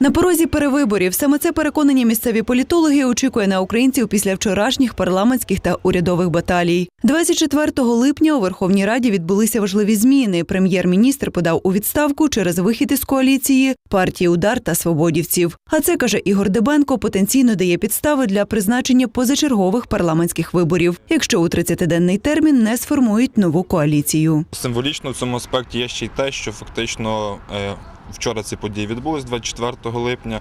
На порозі перевиборів саме це переконані місцеві політологи очікує на українців після вчорашніх парламентських та урядових баталій. 24 липня у Верховній Раді відбулися важливі зміни. Прем'єр-міністр подав у відставку через вихід із коаліції партії Удар та Свободівців. А це каже Ігор Дебенко, потенційно дає підстави для призначення позачергових парламентських виборів, якщо у 30-денний термін не сформують нову коаліцію. Символічно в цьому аспекті є ще й те, що фактично е, вчора ці події відбулись 24 липня.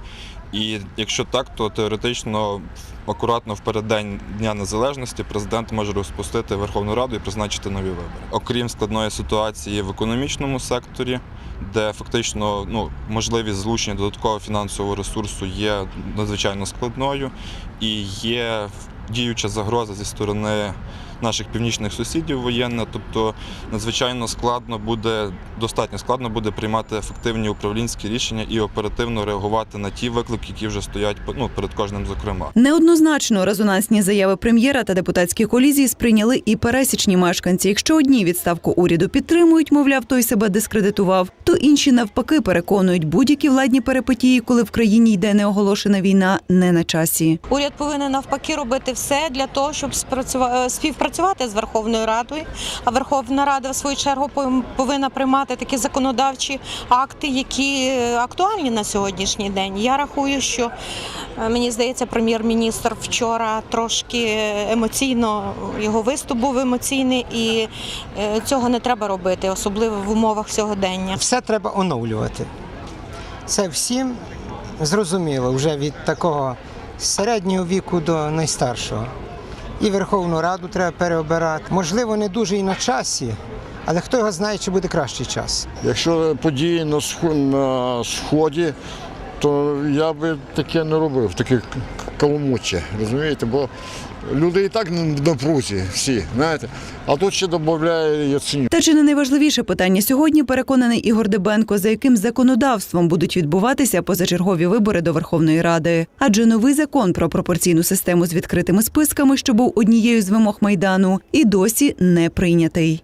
І якщо так, то теоретично акуратно в переддень Дня Незалежності президент може розпустити Верховну Раду і призначити нові вибори. Окрім складної ситуації в економічному секторі, де фактично ну, можливість залучення додаткового фінансового ресурсу є надзвичайно складною, і є діюча загроза зі сторони наших північних сусідів воєнна, тобто надзвичайно складно буде, достатньо складно буде приймати ефективні управлінські рішення і оперативно реагувати на ті виклики, які вже стоять ну, перед кожним, зокрема. Неоднозначно резонансні заяви прем'єра та депутатські колізії сприйняли і пересічні мешканці. Якщо одні відставку уряду підтримують, мовляв, той себе дискредитував, то інші навпаки переконують будь-які владні перипетії, коли в країні йде неоголошена війна, не на часі. Уряд повинен навпаки робити все для того, щоб спрацюва- е, співпрацювати з Верховною Радою. А Верховна Рада, в свою чергу, пов- повинна приймати такі законодавчі акти, які е, актуальні на сьогоднішній день. Я рахую, що е, мені здається, прем'єр-міністр вчора трошки емоційно його виступ був емоційний, і е, цього не треба робити, особливо в умовах сьогодення. Все треба оновлювати. Це всім зрозуміло вже від такого середнього віку до найстаршого. І Верховну Раду треба переобирати. Можливо, не дуже і на часі, але хто його знає, чи буде кращий час. Якщо події на схо- на сході, то я би таке не робив, таке к- каламуче, розумієте? Бо люди і так в напрузі всі, знаєте. А тут ще додає Яценюк. Та чи не найважливіше питання сьогодні переконаний Ігор Дебенко, за яким законодавством будуть відбуватися позачергові вибори до Верховної Ради? Адже новий закон про пропорційну систему з відкритими списками, що був однією з вимог майдану, і досі не прийнятий.